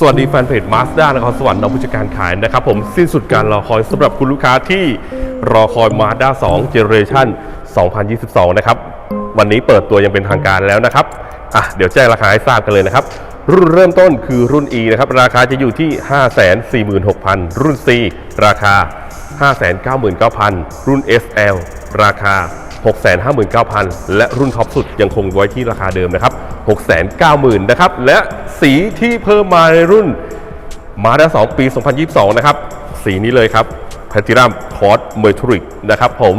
สวัสดีแฟนเพจ Mazda นครสวรรค์น้องผู้จัดการขายนะครับผมสิ้นสุดการรอคอยสำหรับคุณลูกค้าที่รอคอย Mazda 2 Generation 2022 นะครับ วันนี้เปิดตัวยังเป็นทางการแล้วนะครับอะเดี๋ยวแจ้งราคาให้ทราบกันเลยนะครับ รุ่นเริ่มต้นคือรุ่น E นะครับ ราคาจะอยู่ที่ 546,000 รุ่น C ราคา 599,000 รุ่น SL ราคา 659,000 และรุ่นท็อปสุดยังคงไว้ที่ราคาเดิมนะครับ 690,000นะครับ และสีที่เพิ่มมาในรุ่นมาด้า2ปี 2022 นะครับ สีนี้เลยครับ p l a t i n u m c o r d Metallic นะครับผม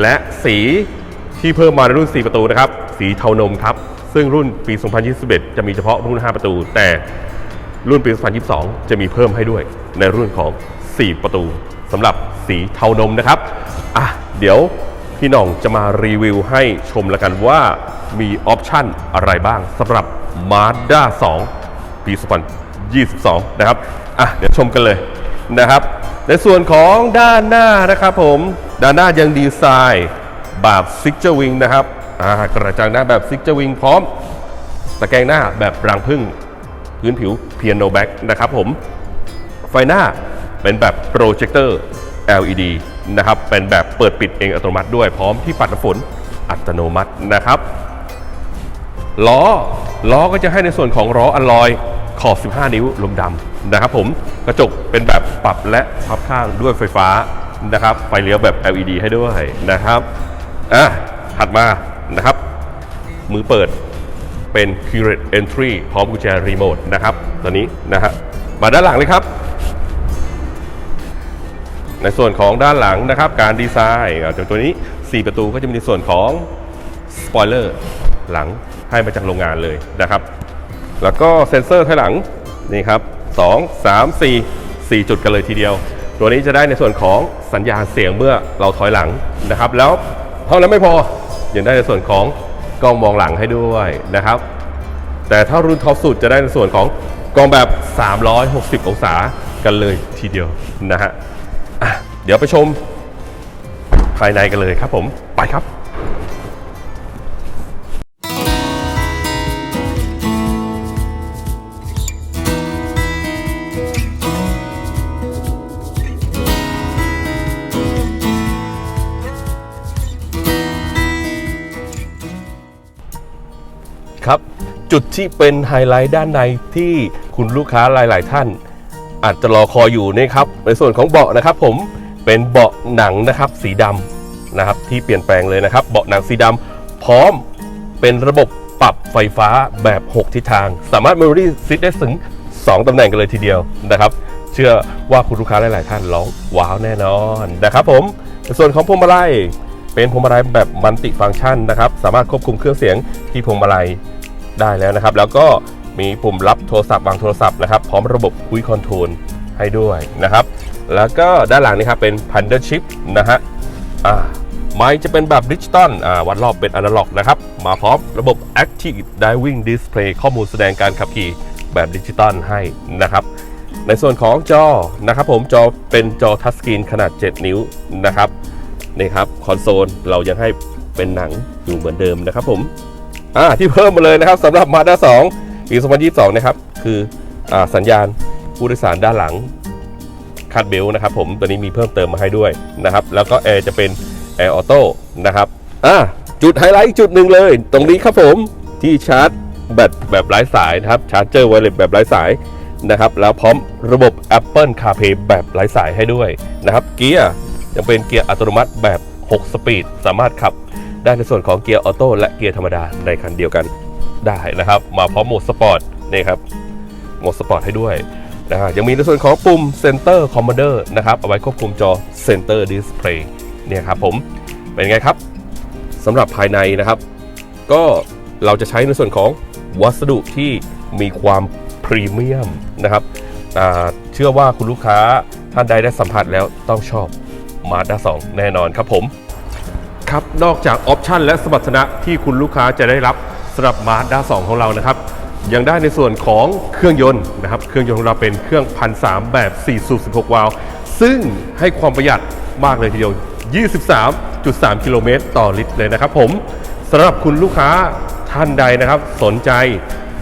และสี ที่เพิ่มมาในรุ่น 4 ประตูนะครับ สีเทานมครับ ซึ่งรุ่นปี 2021 จะมีเฉพาะรุ่น 5 ประตู แต่รุ่นปี 2022 จะมีเพิ่มให้ด้วยในรุ่นของ 4 ประตูสำหรับสีเทานมนะครับ อะ เดี๋ยวพี่น่องจะมารีวิวให้ชมแล้วกันว่ามีออปชั่นอะไรบ้างสำหรับ Mazda 2 ปี 2022 นะครับ อะ เดี๋ยวชมกันเลยนะครับ ในส่วนของด้านหน้านะครับผม ด้านหน้ายังดีไซน์ แบบซิกเจอร์วิงนะครับกระจังหน้าแบบซิกเจอร์วิงพร้อม ตะแกรงหน้าแบบรังพึ่ง พื้นผิวเพียโนแบ็กนะครับผม ไฟหน้าเป็นแบบโปรเจคเตอร์ LED นะครับ เป็นแบบเปิดปิดเองอัตโนมัติด้วยพร้อมที่ปัดน้ำฝนอัตโนมัตินะครับ ล้อ ล้อก็จะให้ในส่วนของล้ออลลอยขอบ 15 นิ้วลมดำนะครับผมกระจกเป็นแบบปรับและพับข้างด้วยไฟฟ้านะครับ ไฟเลี้ยวแบบ LED ให้ด้วยนะครับ อะถัดมานะครับ มือเปิดเป็น Curate Entry พร้อมกุญแจรีโมทนะครับตัวนี้นะฮะมาด้านหลังเลยครับ ในส่วนของด้านหลังนะครับ การดีไซน์อะตัวนี้ 4 ประตูก็จะมีในส่วนของสปอยเลอร์หลังให้มาจากโรงงานเลยนะครับ แล้วก็เซ็นเซอร์ถอยหลังนี่ครับ 2 3 4 4 จุดกันเลยทีเดียว ตัวนี้จะได้ในส่วนของสัญญาณเสียงเมื่อเราถอยหลังนะครับ แล้ว เท่านั้นไม่พอยังได้ในส่วนของกล้องมองหลังให้ด้วยนะครับ แต่ถ้ารุ่นท็อปสุดจะได้ในส่วนของกล้องแบบ 360 องศากันเลยทีเดียวนะฮะะเดี๋ยวไปชมภายในกันเลยครับผมไปครับ ครับ จุดที่เป็นไฮไลท์ด้านในที่คุณลูกค้าหลาย ๆ ท่าน อาจจะรอคอยอยู่นี่ครับ ในส่วนของเบาะนะครับ ผมเป็นเบาะหนังนะครับสีดำนะครับที่เปลี่ยนแปลงเลยนะครับ เบาะหนังสีดำพร้อมเป็นระบบปรับไฟฟ้าแบบ 6 ทิศทาง สามารถ Memory Seat ได้ถึง 2 ตำแหน่งกันเลยทีเดียวนะครับ เชื่อว่าคุณลูกค้าหลาย ๆ ท่านร้องว้าวแน่นอนนะครับผมในส่วนของพวงมาลัย เป็นพวงมาลัยแบบมัลติฟังก์ชันนะครับ สามารถควบคุมเครื่องเสียงที่พวงมาลัยได้แล้วนะครับ แล้วก็มีปุ่มรับโทรศัพท์วางโทรศัพท์นะครับพร้อมระบบคุยคอนโทรลให้ด้วยนะครับ แล้วก็ด้านหลังนี่ครับเป็น Pander Chip นะฮะอ่าไม้จะเป็นแบบดิจิตอลอ่าวัดรอบเป็นอนาล็อกนะครับ มาพร้อมระบบ Active Diving Display ข้อมูลแสดงการขับขี่แบบดิจิตอลให้นะครับ ในส่วนของจอนะครับผมจอเป็นจอทัชสกรีนขนาด 7 นิ้วนะครับ นี่ครับคอนโซลเรายังให้เป็นหนังอยู่เหมือนเดิมนะครับผมอ่าที่เพิ่มมาเลยนะครับสำหรับ Mazda 2ปี2022 นะครับ คืออาสัญญาณผู้โดยสารด้านหลังคาดเบลนะครับผมตัวนี้มีเพิ่มเติมมาให้ด้วยนะครับ แล้วก็แอร์จะเป็นแอร์ออโต้นะครับอ่าจุดไฮไลท์จุดหนึ่งเลย ตรงนี้ครับผมที่ชาร์จแบตแบบไร้สายนะครับชาร์จเจอร์ไวเลสแบบไร้สายนะครับ แล้วพร้อมระบบ Apple CarPlay แบบไร้สายให้ด้วยนะครับเกียร์ ยังเป็นเกียร์อัตโนมัติแบบ 6 สปีด สามารถขับได้ในส่วนของเกียร์ออโต้และเกียร์ธรรมดาในคันเดียวกันได้นะครับ มาพร้อมโหมดสปอร์ตนี่ครับโหมดสปอร์ตให้ด้วยนะฮะยังมีในส่วนของปุ่ม Center Commander นะครับ เอาไว้ควบคุมจอ Center Display เนี่ยครับผมเป็นไงครับสำหรับภายในนะครับ ก็เราจะใช้ในส่วนของวัสดุที่มีความพรีเมียมนะครับเชื่อว่าคุณลูกค้าท่านใดได้สัมผัสแล้วต้องชอบ Mazda 2 แน่นอนครับผม ครับ นอกจากออปชันและสมรรถนะที่คุณลูกค้าจะได้รับสำหรับ Mazda 2 ของเรานะครับ ยังได้ในส่วนของเครื่องยนต์นะครับ เครื่องยนต์ของเราเป็นเครื่องพันสามแบบ4สูบ16 วาล์วซึ่งให้ความประหยัดมากเลยทีเดียว 23.3 กิโลเมตรต่อลิตรเลยนะครับผมสำหรับคุณลูกค้าท่านใดนะครับ สนใจ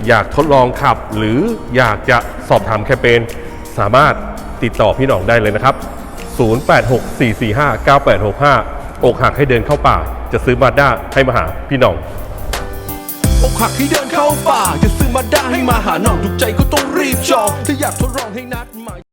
อยากทดลองขับ หรืออยากจะสอบถามแคมเปญสามารถติดต่อพี่หน่องได้เลยนะครับ 0864459865 อกหักให้เดินเข้าป่า จะซื้อมาด้าให้มาหาพี่น้อง อกหักให้เดินเข้าป่า จะซื้อมาด้าให้มาหาน้องถูกใจก็ต้องรีบจองถ้าอยากทดลองให้นัดหมาย